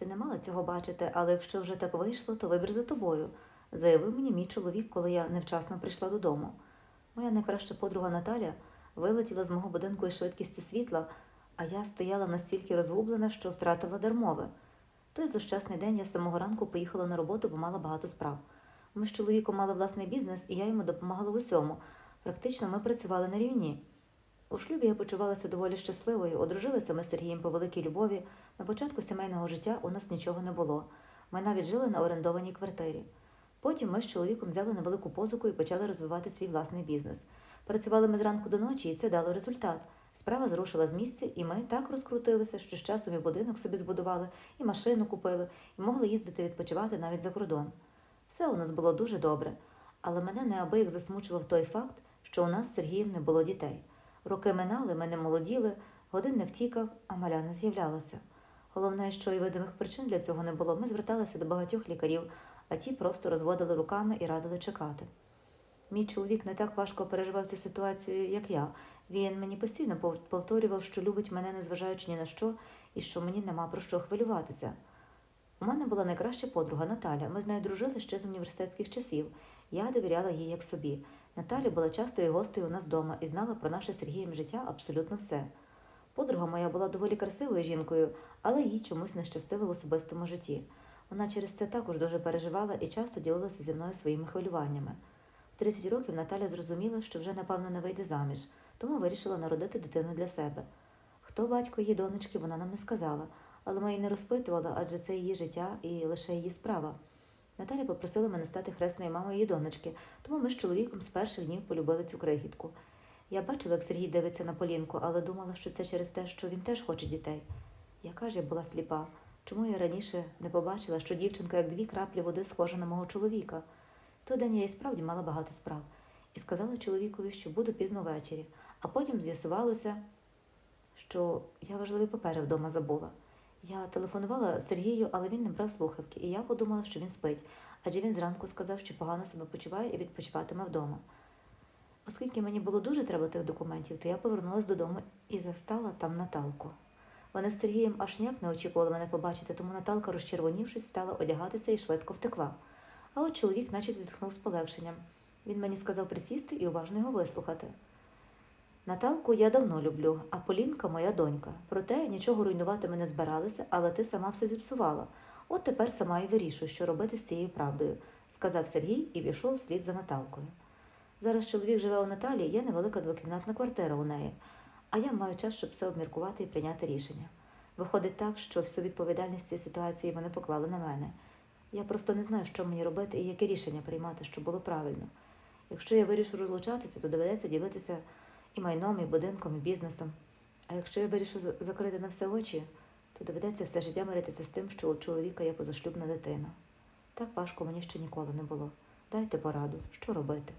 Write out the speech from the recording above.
Ти не мала цього бачити, але якщо вже так вийшло, то вибір за тобою, заявив мені мій чоловік, коли я невчасно прийшла додому. Моя найкраща подруга Наталя вилетіла з мого будинку із швидкістю світла, а я стояла настільки розгублена, що втратила дармове. Той злощасний день я з самого ранку поїхала на роботу, бо мала багато справ. Ми з чоловіком мали власний бізнес, і я йому допомагала в усьому. Практично ми працювали на рівні. У шлюбі я почувалася доволі щасливою. Одружилися ми з Сергієм по великій любові. На початку сімейного життя у нас нічого не було. Ми навіть жили на орендованій квартирі. Потім ми з чоловіком взяли невелику позику і почали розвивати свій власний бізнес. Працювали ми зранку до ночі, і це дало результат. Справа зрушила з місця, і ми так розкрутилися, що з часом і будинок собі збудували, і машину купили, і могли їздити відпочивати навіть за кордон. Все у нас було дуже добре, але мене неабияк засмучував той факт, що у нас з Сергієм не було дітей. Роки минали, ми не молоділи, годинник тікав, а маля не з'являлася. Головне, що і видимих причин для цього не було. Ми зверталися до багатьох лікарів, а ті просто розводили руками і радили чекати. Мій чоловік не так важко переживав цю ситуацію, як я. Він мені постійно пов- повторював, що любить мене, незважаючи ні на що, і що мені нема про що хвилюватися. У мене була найкраща подруга Наталя. Ми з нею дружили ще з університетських часів. Я довіряла їй як собі. Наталя була частою гостею у нас вдома і знала про наше Сергієм життя абсолютно все. Подруга моя була доволі красивою жінкою, але їй чомусь не щастило в особистому житті. Вона через це також дуже переживала і часто ділилася зі мною своїми хвилюваннями. В 30 років Наталя зрозуміла, що вже напевно не вийде заміж, тому вирішила народити дитину для себе. Хто батько її донечки, вона нам не сказала, але ми її не розпитували, адже це її життя і лише її справа. Наталя попросила мене стати хресною мамою її донечки, тому ми з чоловіком з перших днів полюбили цю крихітку. Я бачила, як Сергій дивиться на Полінку, але думала, що це через те, що він теж хоче дітей. Яка ж я була сліпа? Чому я раніше не побачила, що дівчинка, як дві краплі води, схожа на мого чоловіка? Той день я і справді мала багато справ і сказала чоловікові, що буду пізно ввечері, а потім з'ясувалося, що я важливі папери вдома забула. Я телефонувала Сергію, але він не брав слухавки, і я подумала, що він спить, адже він зранку сказав, що погано себе почуває і відпочиватиме вдома. Оскільки мені було дуже треба тих документів, то я повернулася додому і застала там Наталку. Вони з Сергієм аж ніяк не очікували мене побачити, тому Наталка, розчервонівшись, стала одягатися і швидко втекла. А от чоловік наче зітхнув з полегшенням. Він мені сказав присісти і уважно його вислухати. Наталку я давно люблю, а Полінка моя донька. Проте нічого руйнувати ми не збиралися, але ти сама все зіпсувала. От тепер сама і вирішуй, що робити з цією правдою, сказав Сергій і пішов вслід за Наталкою. Зараз чоловік живе у Наталі, є невелика двокімнатна квартира у неї, а я маю час, щоб все обміркувати і прийняти рішення. Виходить так, що всю відповідальність цієї ситуації вони поклали на мене. Я просто не знаю, що мені робити і яке рішення приймати, щоб було правильно. Якщо я вирішу розлучатися, то доведеться ділитися і майном, і будинком, і бізнесом. А якщо я вирішу закрити на все очі, то доведеться все життя миритися з тим, що у чоловіка є позашлюбна дитина. Так важко мені ще ніколи не було. Дайте пораду, що робити.